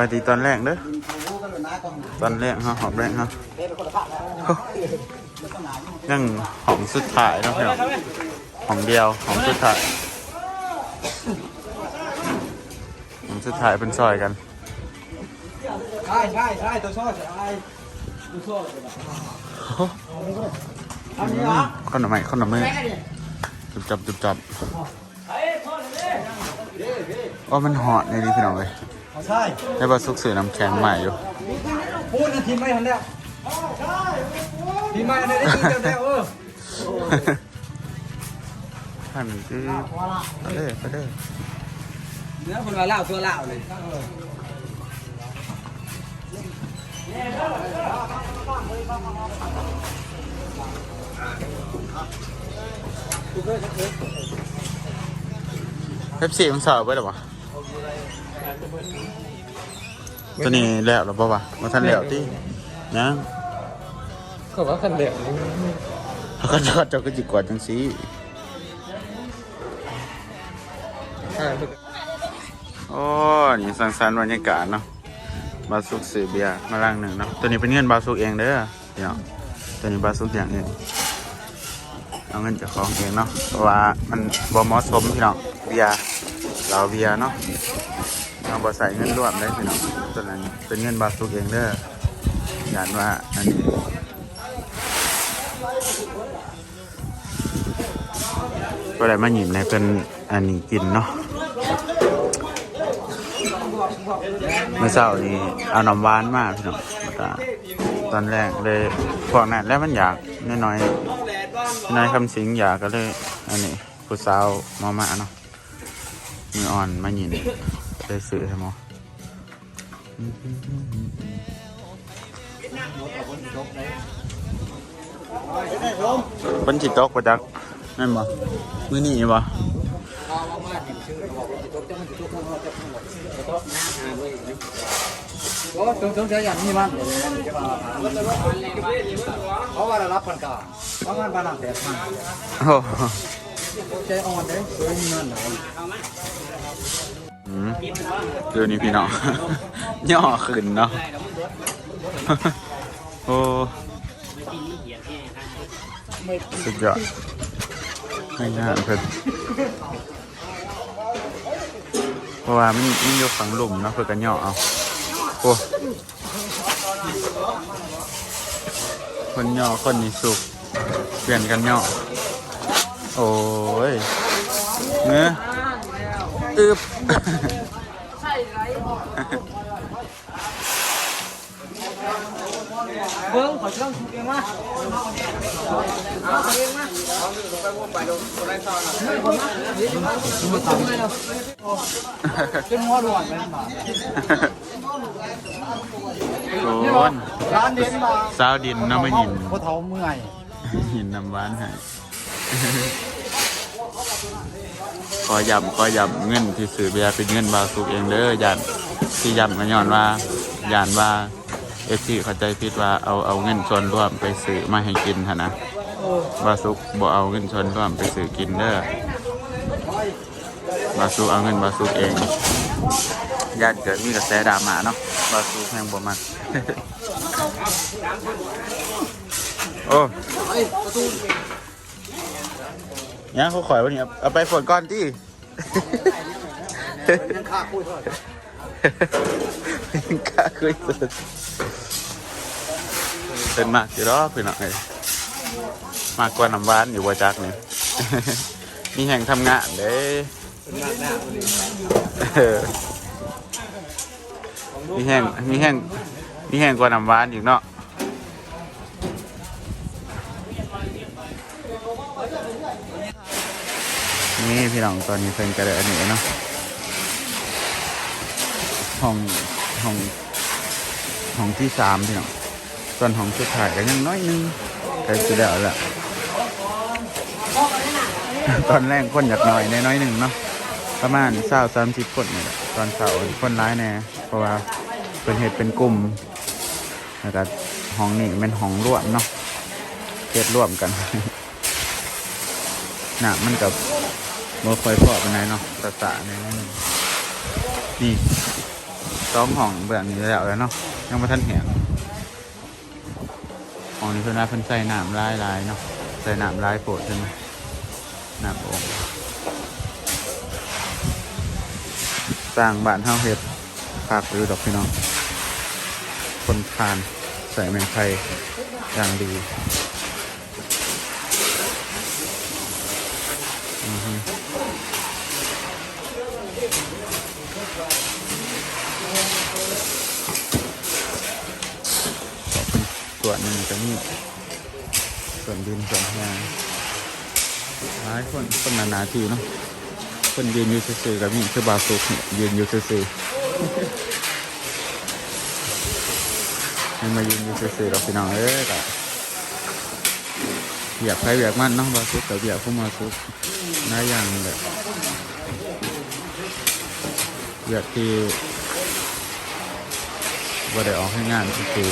น้องเอ้ยสบายดีตอนแรกเด้อตอนแรกฮะหอบแรกฮะโอ้ยังหอมสุดท้ายนาะพี่องหอมเดียวหอมสุดท้ายหอมสุดท้ายเป็นซอยกันใช่ใช่ใช่ตัวชอบใช่ตัวชอบอันนี้เหรอข้าหน่อไม้ข้าหน่อไม้จุบจับจุบจับว่ามันหอดในนี้พี่น้องเลย ใช่ได้บาสุกสื่อน้ำแข็งใหม่อยู่ พูดนะทีมไม่ทันแล้วทีมไม่ทันได้ทีมเดียวแล้วเออท่านคือไปเด้อไปเด้อเนื้อคนละเล่าตัวเล่าเลยเอฟซีมันสาวไปหรอวะ ตัวนี้แล้วหรอปะวะมาทันแล้วที่ยังเขาว่าคันเดียวเขาก็จอดจอดก็จิกวาดจังสีโอ้นี่สังสรรค์บรรยากาศเนาะบาสุกสื่อเบียร์มาล่างหนึ่งเนาะตัวนี้เป็นเงินบาสุกเองเด้อพี่น้องตัวนี้บาสุกอย่างเองเอาเงินจากของเองเนาะเพราะว่ามันบ่เหมาะสมพี่น้องเบียร์เราเบียร์เนาะ เราบ่ใส่เงินรวมได้พี่น้องตัวนั้นเป็นเงินบาสุกเองเด้ออย่างว่าอันนี้ก็ได้มาหยิบในเป็นอันนี้กินเนาะเมื่อเช้านี้เอาน้ำหวานมาพี่น้องแล้วก็ตอนแรกเลยพวกนั้นแล้วมันอยากน้อยๆน้อยคำสิงอยากก็เลยอันนี้ผู้สาวมามาเนาะมืออ่อนมาหยิน เลยซื้อให้หมอเป็นจิตตกประจักนั่นบ่มือนี่บ่โอ้ตัวตัวเดียวอย่างนี้มันเพราะว่าเรารับคนก่อนเพราะงานบ้านหลังแดดมันโอ้ใจอ่อนเลยสวยเงินไหนอืม เดี๋ยวนี้พี่น้องย่อขึ้นเนาะโอ้สุดยอดไม่น่าเพิ่นเพราะว่ามันมันอยู่ฝังหลุมเนาะเพื่อกันย่อเอาโอ้คนย่อคนนี่สุกเปลี่ยนกันย่อโอ้ยเนื้อ อึบเบิ้งขอช่องถูกเองมาเอาเองมาเป็นหัวด่วนเป็นหมาโอ้ยร้านเด่นมาสาวดินน้ำไม่หินพอเท้าเมื่อยหินน้ำหวานให้ข อย้ำขอย้ำเงินที่ซื้อเบียร์เป็นเงินบาสุกเองเด้อยันที่ย้ำกันย้อนว่าย่านว่าเอฟซีเข้าใจผิดว่าเอาเอาเงินส่วนร่วมไปซื้อมาให้กินหนนะบาสุกบ่เอาเงินส่วนร่วมไปซื้อกินเด้อบาสุกเอาเงินบาสุกเองญาติเกิดมีกระแสดราม่าเนาะบาสุกแห่งบ่มักโอ้ยังเขาขอยวันนี้เอาไปฝนก่อนที่ ยังขาคุยเท่าไหร่าคุยสุดเป็นมากอยู่รอพี่น้องเอ้ยมากกว่าน้ำหวานอยู่ว่าจักเนี่ยมีแห่งทำงานเด้มีแห่งมีแห่งมีแห่งกว่าน้ำหวานอยู่เนาะ นี่พี่น้องตอนนี้เพิ่นก็ได้อันนี้เนาะห้องห้องห้องที่สามพี่น้องส่วนห้องสุดท้ายก็ยังน้อยนึงใกล้จะแล้แหละตอนแรกคนอยากหน่อยในน้อยหนึ่งเนาะประมาณเศร้าสามสิบคนนี่แหละตอนเสาร์คนร้ายแน่เพราะว่าเป็นเหตุเป็นกลุ่มแล้วก็ห้องนี้เป็นห้องร่วมเนาะเฮ็ดร่วมกันน่ะมันกับ โมคอยพอเป็นไงเนาะตะตะในนั้นนี่สองห้องเบื้องนี้แล้วแล้วเนาะยังมาทันแหงห้องนี้เพิ่นว่าเพิ่นใส่น้ำลายลายเนาะใส่น้ำลายโปรดใช่ไหมน้ำองสร้างบ้านเฮาเฮ็ดฝากอยู่ดอกพี่น้องคนทานใส่แมงไทยอย่างดีอือฮึขอเป็นส่วนหนึ่งจะนี่ส่วน ดินสวนแห้งหลายคนคนนานาทีเนาะคนยืนอยู่ซื่อๆกับนี่คือบาสุกเนี่ยยืนอยู่ซื่อๆมันมายืนอยู่ซื่อๆเราพี่น้องเอ้ยแต่อยากใครอยากมันเนาะบาซุกแต่อยากผู้มาซุกน่าอย่างแบบอยากที่ว่าได้ออกให้งานคือ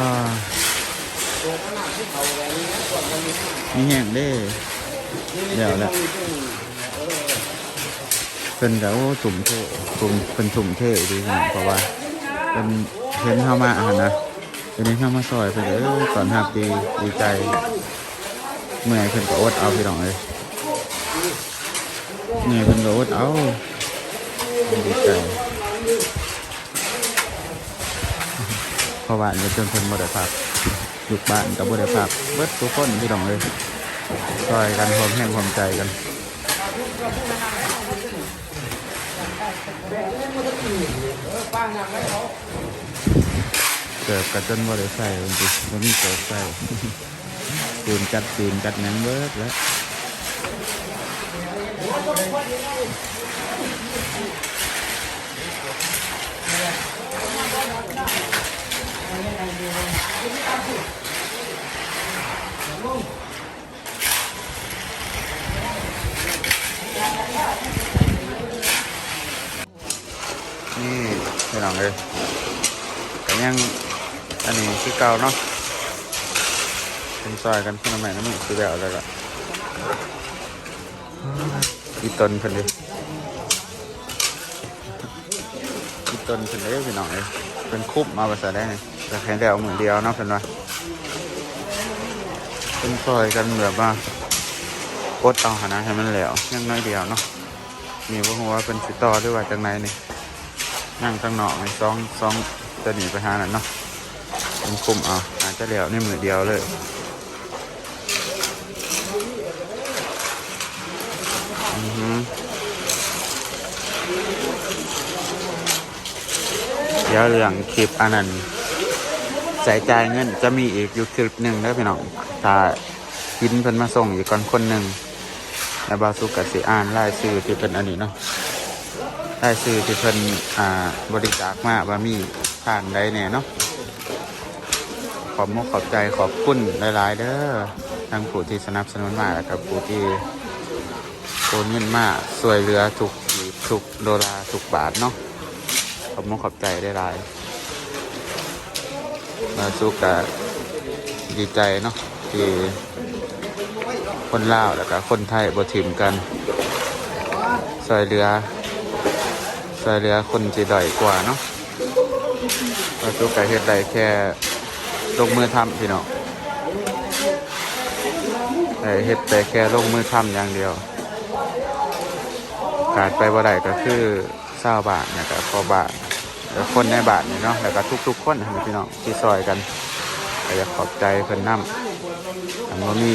อ่ามีแห้งเด้เดี๋ยวแหละเป็นกับโอ้ถุ่มเท่ถุ่มเป็นถุ่มเทดีนะเพราะว่าเป็นเห็นเข้ามาอะนะเป็นเห็นเข้ามาซอยเป็นเออก่อนหักดีดีใจเมื่อยเพิ่นก็อดเอาพี่น้องเลยเมื่อยเพิ่นก็อดเอาดีใจ เพราะว่าเดี๋ยวจนเพิ่นบ่ได้พักลูกบ้านกับบ่ได้พักเบิดทุกคนพี่น้องเลยซอยกันความแห้งความใจกันเกิดกับจนบ่ได้ใส่จริงๆบ่มีเกิดใส่ปืนจัดปืนจัดหนังเบิดแล้ว นี่พี่น้องเลยแต่ยังอันนี้คือเก่าเนาะเป็นซอยกันขึ้นมาใหม่นะมึงคือแบบอะไรละอีตนเพิ่นดิอีตนเพิ่นเลยพี่น้องเลยเป็นคุบมาภาษาได้ไงแต่แค่เดียวมือเดียวเนาะเพิ่นว่าเป็นซอยกันแบบว่ากดเอาหานะให้มันแล้วยังน้อยเดียวเนาะมีว่าหัวเป็นสิต่อหรือว่าจังไหนนี่นั่งข้างนอกในซองซองจะหนีไปหานั่นเนาะผมคุมเอาอาจจะเหลียวในมือเดียวเลยอือหือเดี๋ยวเรื่องคลิปอันนั้น ใส่ใจายเงินจะมีอีกอยู่คลิปหนึ่งแล้วพี่น้องถ้ากินเพิ่นมาส่งอีกก่อนคนหนึ่งแล้วบาสุกกสิอ่านไล่ชื่อที่เป็นอันนี้เนาะได้ซื้อที่เพิ่นอ่าบริจาคมาว่ามีทานได้แน่เนาะขอบมุกขอบใจขอบคุณหลายๆเด้อทางผู้ที่สนับสนุนมาแล้วกับผู้ที่โอนเงินมาสวยเหลือทุกหยิบทุกโดลาร์ทุกบาทเนาะขอบมุกขอบใจได้หลาย มาสุกกะดีใจเนาะที่คนลาวแล้วก็คนไทยบ่ถิมกันสวยเหลือสายเรือคนจะด้อยกว่าเนาะเราตัวไก่เฮ็ดได้แค่ลงมือทำพี่น้องแต่เฮ็ดแต่แค่ลงมือทำอย่างเดียว ขาดไปบ่ได้ก็คือเศร้าบาทเนี่ยก็พอบาท คนในบาทนี่เนาะแล้วก็ทุกๆคนนะพี่น้องที่ซอยกันก็อยากขอบใจเพิ่นนำอันว่ามี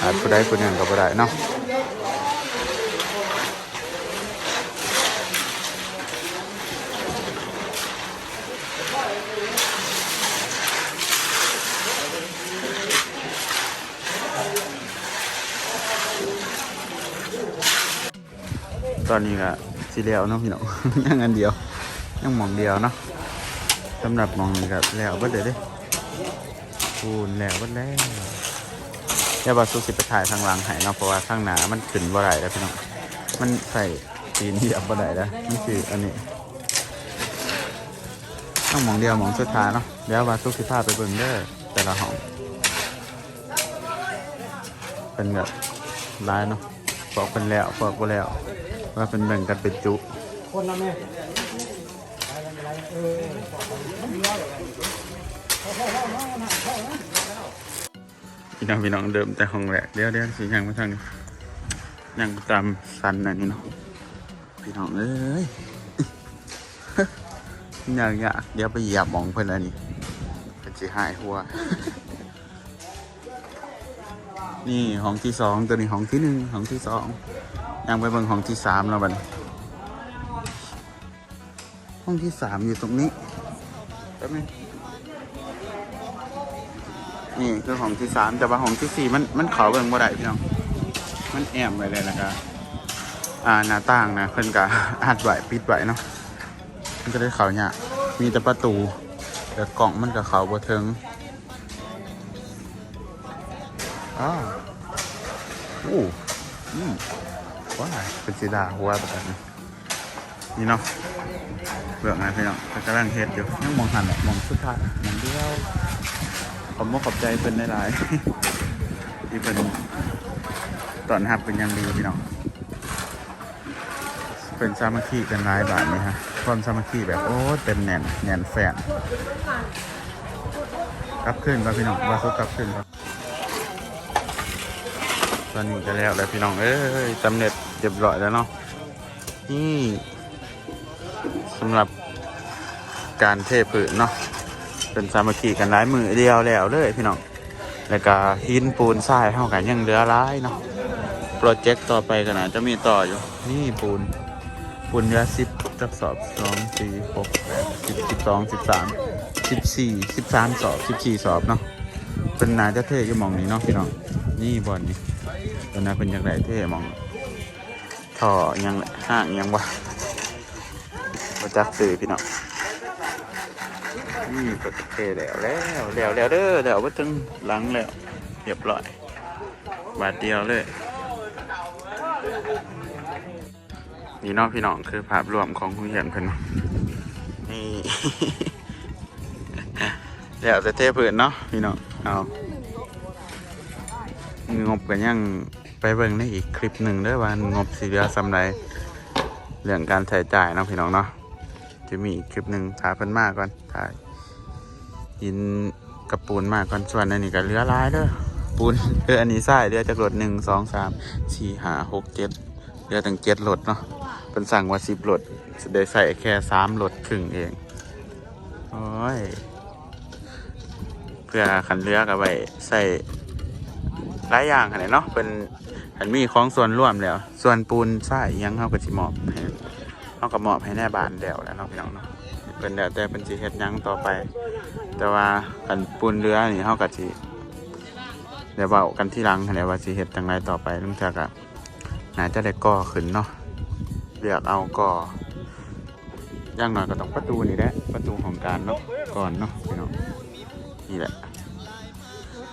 อาจผู้ใดผู้หนึ่งก็บ่ได้เนาะตอนนี้ก็สีเหลวเนาะพี่น้องยังอันเดียว ยังหมองเดียวเนาะสำหรับหมองนี้ก็แล้วบิดเลยด้คูณแล้วบิดแล้วอย่าบาสุสิไปถ่ายทางหลังให้เนาะเพราะว่าทางหนามันขึ้นบ่ได้แล้วพี่น้องมันใส่ตีนเหยียบบ่ได้แล้วนี่คืออันนี้ต้องมองเดียวมองสุดท้ายเนาะเดี๋ยวบาสุสิพาไปเบิ่งเด้อแต่ละห้องเป็นแบบร้ายเนาะบอกเป็นแล้วบอกไปแล้ว ว่าเป็นแบ่งกันเป็นจุคนละแม่ พี่น้องพี่น้องเดิมแต่ห้องแรกเดี๋ยวเดี๋ยวสิยังมาทางนี้ยังตามสันอันนี้เนาะพี่น้องเอ้ยอยากอยากเดี๋ยวไปเหยียบมองเพิ่นอันนี้เป็นสิหายหัว นี่ห้องที่สองตัวนี้ห้องที่หนึ่งห้องที่สองยังไปเบิ่งห้องที่สามแล้วบัดนี้ ห้องที่สามอยู่ตรงนี้แป๊บนึงนี่คือห้องที่สามแต่ว่าห้องที่สี่มันมันเขาเบิ่งบ่ได้พี่น้อง มันแอบไว้เลยนะครับอ่าหน้าต่างนะเพิ่นก็อัดไว้ปิดไว้เนาะมันก็ได้เขาเนี่ยมีแต่ประตูแต่กล่องมันกับเขาบ่ถึงอ้าวโอ้อืมว้ายเป็นสีดาหัวแบบนี้นี่เนาะ เบื่อไงพี่น้องกำลังเฮ็ดอยู่ยังมองหันแหละมองสุดท้ายมองเดียวขอบมขอบใจเพิ่นได้หลายที่เพิ่นตอนหับเป็นยังดีพี่น้องเป็นสามัคคีกันหลายบาทนี่ฮะความสามัคคีแบบโอ้เต็มแน่นแน่นแฟนกลับขึ้นครับพี่น้องว่าสุกกลับขึ้นครับตอนนี้ก็แล้วแล้วพี่น้องเอ้ยสำเร็จเรียบร้อยแล้วเนาะนี่ สำหรับการเทผืนเนาะเป็นสามัคคีกันหลายมือเดียวแล้วเลยพี่น้องแล้วก็หินปูนทรายเท่ากันยังเหลือร้ายเนาะโปรเจกต์ต่อไปก็น่าจะมีต่ออยู่นี่ปูนปูนเหลือสิบจักสอบสองสี่หกแปดสิบสิบสองสิบสามสิบสี่สิบสามสอบสิบสี่สอบเนาะเป็นนาจะเทอยู่มองนี้เนาะพี่น้องนี่บอลนี่ตอนนั้เป็นอย่างไรเท่มองท่อยังห้างยังวะ มาจักสื่อพี่น้องนี่ก็เทแล้วแล้วแล้วแล้วเด้อแล้วว่าถึงหลังแล้วเรียบร้อย บาทเดียวเลย นี่น้องพี่น้องคือภาพรวมของผู้เรียนเพิ่นเนนี่แล้วจะเทพื้นเนาะพี่น้องเอางบกันยังไปเบิ่งในอีกคลิปหนึ่งเด้อว่างบสีเหลือสำไรเรื่องการใช้จ่ายเนาะพี่น้องเนาะ จะมีอีกคลิปหนึ่งถ่ายเพิ่นมากก่อนถ่ายยินกับปูนมากก่อนส่วนอันนี้ก็เหลือลายเด้อปูนเอออันนี้ใส่เหลือจากรถหนึ่งสองสามสี่ห้าหกเจ็ดเหลือตั้งเจ็ดรถเนาะเป็นสั่งว่าสิบรถจะได้ใส่แค่สามรถครึ่งเองโอ้ยเพื่อขันเหลือกับไว้ใส่หลายอย่างขนาดเนาะเป็นหันมีของส่วนร่วมแล้ว ส่วนปูนทรายอิหยังเข้าก็สิมอบ เขาก็มอบให้แน่บานแล้วแล้วเนาะพี่น้องเนาะเป็นแล้วแต่เป็นสิเฮ็ดยังต่อไป แต่ว่ากันปูนเรือนี่เขาก็สิเดี๋ยวเว้ากันที่หลังหั้นแหละว่าสิเฮ็ดจังไรต่อไปลุงจักอะน่าจะได้ก่อขึ้นเนาะเลือกเอาก่อย่างหน้อยก็ต้องประตูนี่แหละประตูของการเนาะก่อนเนาะพี่น้องนี่แหละ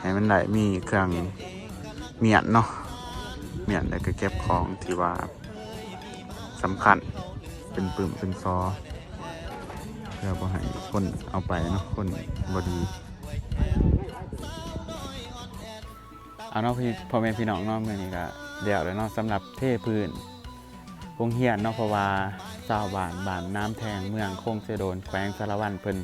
ให้มันได้มีเครื่องเมียนเนาะเมียนแล้วก็เก็บของที่ว่าสำคัญ เป็นปึ่มเป็นซอเพื่อบ่ให้คนเอาไปเนาะคนบ่ดีเอาเนาะพี่พ่อแม่พี่น้องเนาะมื้อนี้ก็เดี๋ยวแล้วเนาะสำหรับเทพื้นวงเฮียนเนาะเพราะว่าชาวบ้านบ้านน้ำแทงเมืองโคงเสโดนแขวงสารวันเพิ่น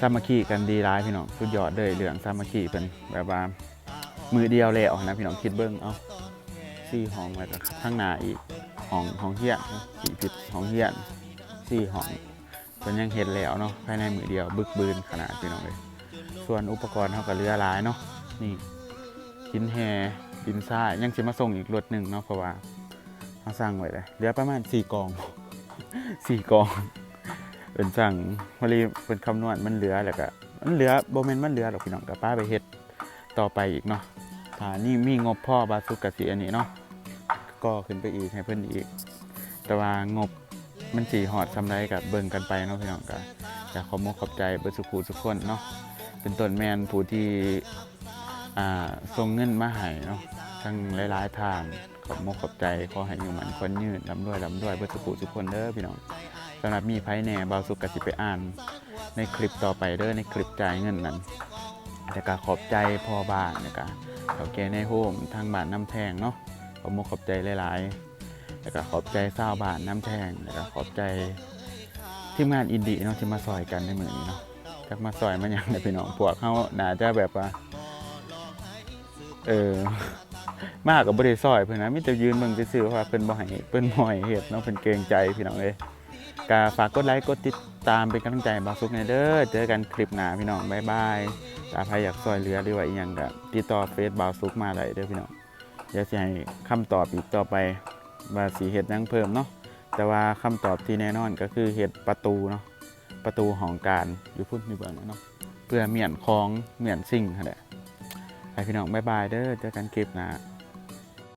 สามัคคีกันดีร้ายพี่น้องสุดยอดเลยเรื่องสามัคคีเป็นแบบว่ามือเดียวแล้วนะพี่น้องคิดเบิ้งเอาสี่ห้องแล้วก็ข้างหน้าอีก ห้องห้องเฮียนสี่ผิดห้องเฮียนสี่ห้องเป็นยังเห็นแล้วเนาะภายในมือเดียวบึกบืนขนาดพี่น้องเลยส่วนอุปกรณ์เขาก็เรือหลายเนาะนี่หินแฮดินทรายยังจะมาส่งอีกรถหนึ่งเนาะเพราะว่าเขาสั่งไว้เลยเหลือประมาณสี่กองสี่กองเป็นสั่งพอดีเป็นคำนวณมันเหลือแล้วก็มันเหลือโบเมนมันเหลือหรอกพี่น้องกับป้าไปเฮ็ดต่อไปอีกเนาะถ้านี่มีงบพ่อบาสุกกะสีอันนี้เนาะ ก็ขึ้นไปอีกให้เพิ่นอีก แต่ว่างบมันสีหอดทำไรกับเบิ่งกันไปเนาะพี่น้องก็อยากขอมกขอบใจเบิร์สุขูทุกคนเนาะเป็นต้นแมนผู้ที่อ่าส่งเงินมาให้เนาะทั้งหลายๆทางขอบมกขอบใจขอให้อยู่หมันคนยืนลำด้วยลำด้วยเบิร์สุขูทุกคนเด้อพี่น้องสำหรับมีไพ่แหน่บาวสุกกสิไปอ่าน ในคลิปต่อไปเด้อในคลิปจ่ายเงินนั้นแต่ก็ขอบใจพ่อบ้านเนี่ยก็เขาแกในโฮมทางบ้านน้ำแทงเนาะ ขอบมุกขอบใจหลายๆ แล้วก็ขอบใจเศร้าวบานน้ำแทงแล้วก็ขอบใจทีมงานอินดี้เนาะที่มาซอยกันในมือนี้เนาะจากมาซอยมันยังในพี่น้องพวกเขาหนาจะแบบว่า เออมากกับบริซอยเพื่อนนะมิแต่ยืนเบิ่งซื่อๆว่าเพิ่นบ่ให้เพิ่นบ่ให้เฮ็ดเนาะเพิ่นเกรงใจพี่น้องเอ้ยก็ฝากกดไลค์กดติดตามเป็นกำลังใจบาวซุกในเด้อเจอกันคลิปหน้าพี่น้องบายบายถ้าใครอยากซอยเหลือหรือว่าอีหยังก็ติดต่อเฟซบาวซุกมาได้เด้อพี่น้อง เดี๋ยวสิให้คำตอบอีกต่อไปว่าสีเห็ดยังเพิ่มเนาะแต่ว่าคำตอบที่แน่นอนก็คือเห็ดประตูเนาะประตูของการอยู่พุ่นอยู่เบื้องเนาะเพื่อเหมียนคลองเหมียนสิ่งแหละไปพี่น้องบายบายเด้อเจอกันคลิปหนะ